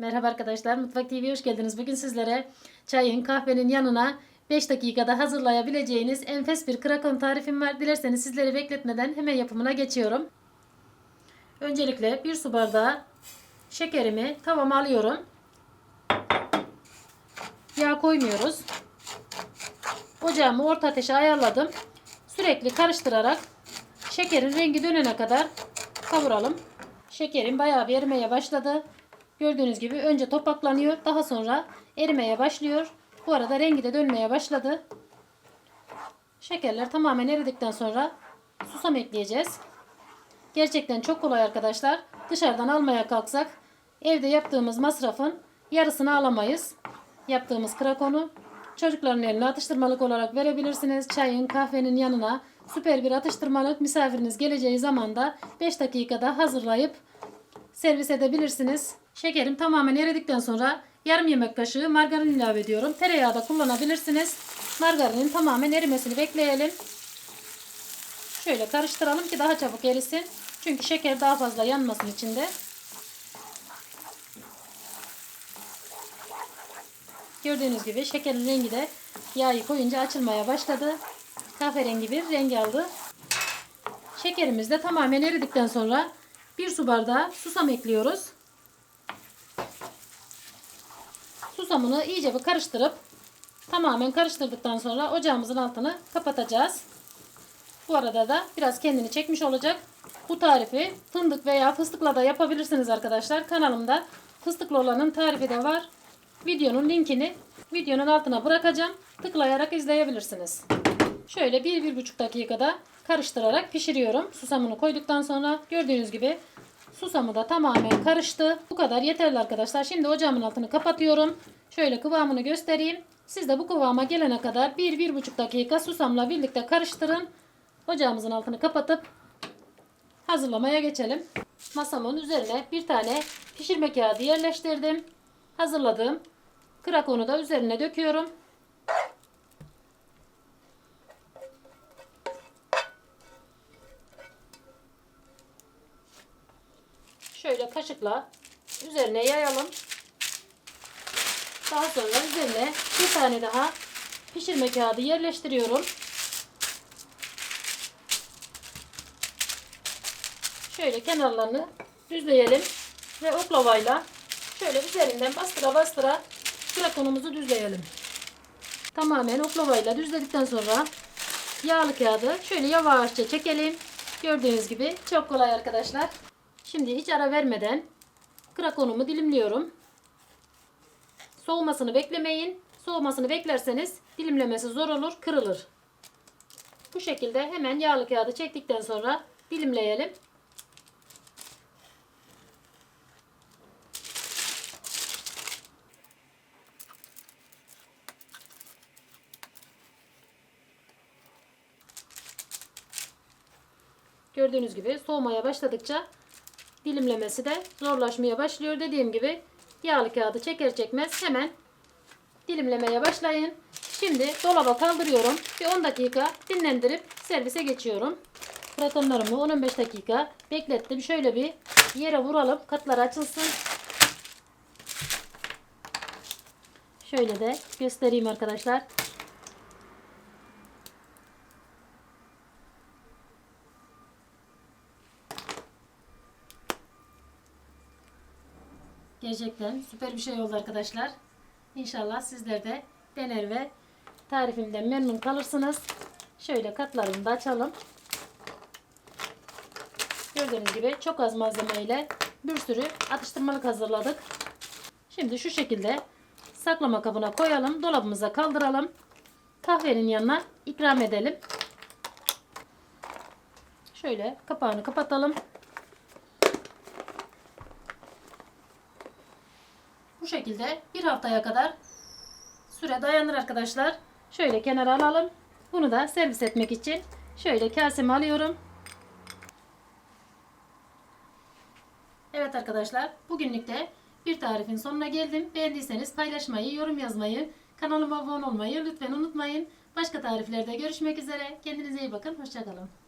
Merhaba arkadaşlar, Mutfak TV'ye hoş geldiniz. Bugün sizlere çayın, kahvenin yanına 5 dakikada hazırlayabileceğiniz enfes bir krakon tarifim var. Dilerseniz sizleri bekletmeden hemen yapımına geçiyorum. Öncelikle bir su bardağı şekerimi tavama alıyorum. Yağ koymuyoruz. Ocağımı orta ateşe ayarladım. Sürekli karıştırarak şekerin rengi dönene kadar kavuralım. Şekerim bayağı bir erimeye başladı. Gördüğünüz gibi önce topaklanıyor. Daha sonra erimeye başlıyor. Bu arada rengi de dönmeye başladı. Şekerler tamamen eridikten sonra susam ekleyeceğiz. Gerçekten çok kolay arkadaşlar. Dışarıdan almaya kalksak evde yaptığımız masrafın yarısını alamayız. Yaptığımız krakonu çocukların eline atıştırmalık olarak verebilirsiniz. Çayın, kahvenin yanına süper bir atıştırmalık misafiriniz geleceği zaman da 5 dakikada hazırlayıp servis edebilirsiniz. Şekerim tamamen eridikten sonra yarım yemek kaşığı margarin ilave ediyorum. Tereyağı da kullanabilirsiniz. Margarinin tamamen erimesini bekleyelim. Şöyle karıştıralım ki daha çabuk erisin. Çünkü şeker daha fazla yanmasın içinde. Gördüğünüz gibi şekerin rengi de yağı koyunca açılmaya başladı. Kahverengi bir rengi aldı. Şekerimiz de tamamen eridikten sonra bir su bardağı susam ekliyoruz. Susamını iyice bir karıştırıp tamamen karıştırdıktan sonra ocağımızın altını kapatacağız. Bu arada da biraz kendini çekmiş olacak. Bu tarifi fındık veya fıstıkla da yapabilirsiniz arkadaşlar. Kanalımda fıstıklı olanın tarifi de var. Videonun linkini videonun altına bırakacağım. Tıklayarak izleyebilirsiniz. Şöyle 1-1,5 dakikada karıştırarak pişiriyorum. Susamını koyduktan sonra gördüğünüz gibi susamı da tamamen karıştı. Bu kadar yeterli arkadaşlar. Şimdi ocağımın altını kapatıyorum. Şöyle kıvamını göstereyim. Siz de bu kıvama gelene kadar 1-1,5 dakika susamla birlikte karıştırın. Ocağımızın altını kapatıp hazırlamaya geçelim. Masamın üzerine bir tane pişirme kağıdı yerleştirdim. Hazırladığım krakonu da üzerine döküyorum. Şöyle kaşıkla üzerine yayalım. Daha sonra üzerine bir tane daha pişirme kağıdı yerleştiriyorum. Şöyle kenarlarını düzleyelim ve oklavayla şöyle üzerinden bastıra bastıra krakonumuzu düzleyelim. Tamamen oklavayla düzledikten sonra yağlı kağıdı şöyle yavaşça çekelim. Gördüğünüz gibi çok kolay arkadaşlar. Şimdi hiç ara vermeden krakonumu dilimliyorum. Soğumasını beklemeyin. Soğumasını beklerseniz dilimlemesi zor olur, kırılır. Bu şekilde hemen yağlı kağıdı çektikten sonra dilimleyelim. Gördüğünüz gibi soğumaya başladıkça dilimlemesi de zorlaşmaya başlıyor. Dediğim gibi yağlı kağıdı çeker çekmez hemen dilimlemeye başlayın. Şimdi dolaba kaldırıyorum ve 10 dakika dinlendirip servise geçiyorum. Kratonlarımı 10-15 dakika beklettim. Şöyle bir yere vuralım. Katlar açılsın. Şöyle de göstereyim arkadaşlar. Gerçekten süper bir şey oldu arkadaşlar. İnşallah sizler de dener ve tarifimden memnun kalırsınız. Şöyle katlarını da açalım. Gördüğünüz gibi çok az malzemeyle bir sürü atıştırmalık hazırladık. Şimdi şu şekilde saklama kabına koyalım. Dolabımıza kaldıralım. Kahvenin yanına ikram edelim. Şöyle kapağını kapatalım. Şekilde bir haftaya kadar süre dayanır arkadaşlar. Şöyle kenara alalım. Bunu da servis etmek için şöyle kaseme alıyorum. Evet arkadaşlar bugünlük de bir tarifin sonuna geldim. Beğendiyseniz paylaşmayı, yorum yazmayı, kanalıma abone olmayı lütfen unutmayın. Başka tariflerde görüşmek üzere. Kendinize iyi bakın. Hoşçakalın.